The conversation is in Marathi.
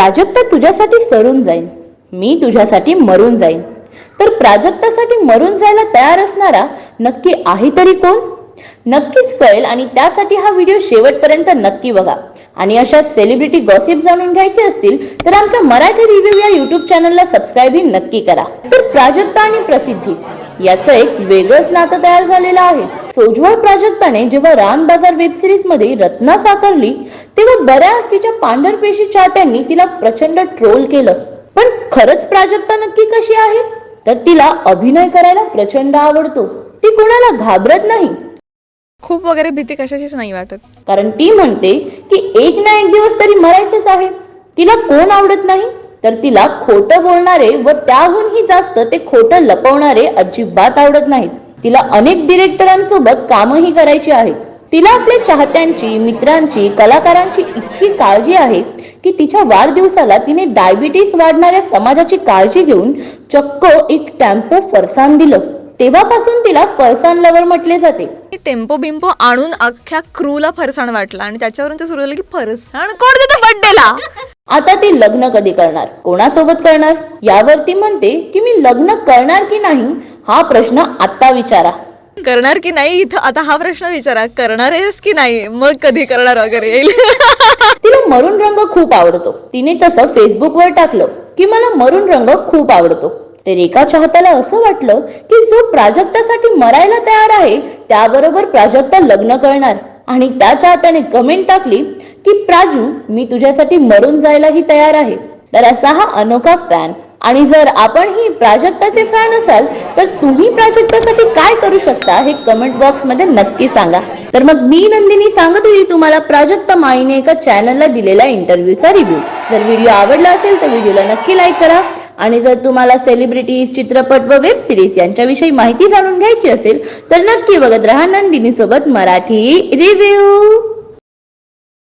प्राजक्ता तुझ्यासाठी सरून जाईन. मी तुझ्यासाठी मरून जाईन. तर प्राजक्तासाठी मरून जायला तयार असणारा नक्की आहे तरी कोण? नक्कीच कळेल आणि त्यासाठी हा व्हिडिओ शेवटपर्यंत नक्की बघा. आणि अशा सेलिब्रिटी गॉसिप जाणून घ्यायचे असतील तर आमच्या मराठी रिव्ह्यू या युट्यूब चॅनलला सबस्क्राईबही नक्की करा. तर प्राजक्ता आणि प्रसिद्धी याचं एक वेगळंच नातं तयार झालेलं आहे. सोजवळ प्राजक्ताने जेव्हा रान बाजार वेब सिरीजमध्ये रत्ना साकारली तेव्हा बऱ्याच तिच्या पांढरपेशी चाहत्यांनी तिला प्रचंड ट्रोल केलं. पण खरंच प्राजक्ता नक्की कशी आहे? तर तिला अभिनय करायला प्रचंड आवडतो. ती कोणाला घाबरत नाही. खूप वगैरे भीती कशाचीच नाही वाटत. कारण ती म्हणते की एक ना एक दिवस तरी मरायचंच आहे. तिला कोण आवडत नाही? तर तिला खोटं बोलणारे व त्याहूनही जास्त ते खोटं लपवणारे अजिबात आवडत नाहीत. तिला अनेक डिरेक्टरांसोबत कामही करायची आहेत. तिला आपल्या चाहत्यांची मित्रांची कलाकारांची इतकी काळजी आहे की तिच्या वाढदिवसाला तिने डायबिटीस वाढणाऱ्या समाजाची काळजी घेऊन चक्क एक टेम्पो फरसान दिलं. तेव्हापासून तिला फरसान लवर म्हटले जाते. टेम्पो बिम्पो आणून अख्ख्या क्रूला फरसाण वाटला आणि त्याच्यावरून ते सुरू झालं की फरसाण कोण देतं बड्डेला आता ती लग्न कधी करणार? कोणासोबत करणार? यावर ती म्हणते की मी लग्न करणार की नाही हा प्रश्न आता विचारा. करणार की नाही इथं? आता हा प्रश्न विचारा. करणार आहेस की नाही? मग कधी करणार वगैरे येईल? तिला मरून रंग खूप आवडतो. तिने तसं फेसबुकवर टाकलं की मला मरून रंग खूप आवडतो. तर एका चाहत्याला असं वाटलं की जो प्राजक्तासाठी मरायला तयार आहे त्याबरोबर प्राजक्ता लग्न करणार. आणि त्याच्या हाताने कमेंट टाकली की प्राजू मी तुझ्यासाठी मरून जायलाही तयार आहे. तर असा हा अनोखा फॅन आणि जर आपण ही प्राजक्ताचे फॅन असाल तर तुम्ही प्राजक्तासाठी काय करू शकता हे कमेंट बॉक्समध्ये नक्की सांगा. तर मग मी नंदिनी सांगत होती तुम्हाला प्राजक्ता माईने एका चॅनलला दिलेला इंटरव्ह्यूचा रिव्ह्यू जर व्हिडिओ आवडला असेल तर व्हिडिओला नक्की लाईक करा. आणि जर तुम्हाला सेलिब्रिटीज चित्रपट व वेब सिरीज यांच्याविषयी माहिती जाणून घ्यायची असेल तर नक्की बघत राहा नंदिनी सोबत मराठी रिव्ह्यू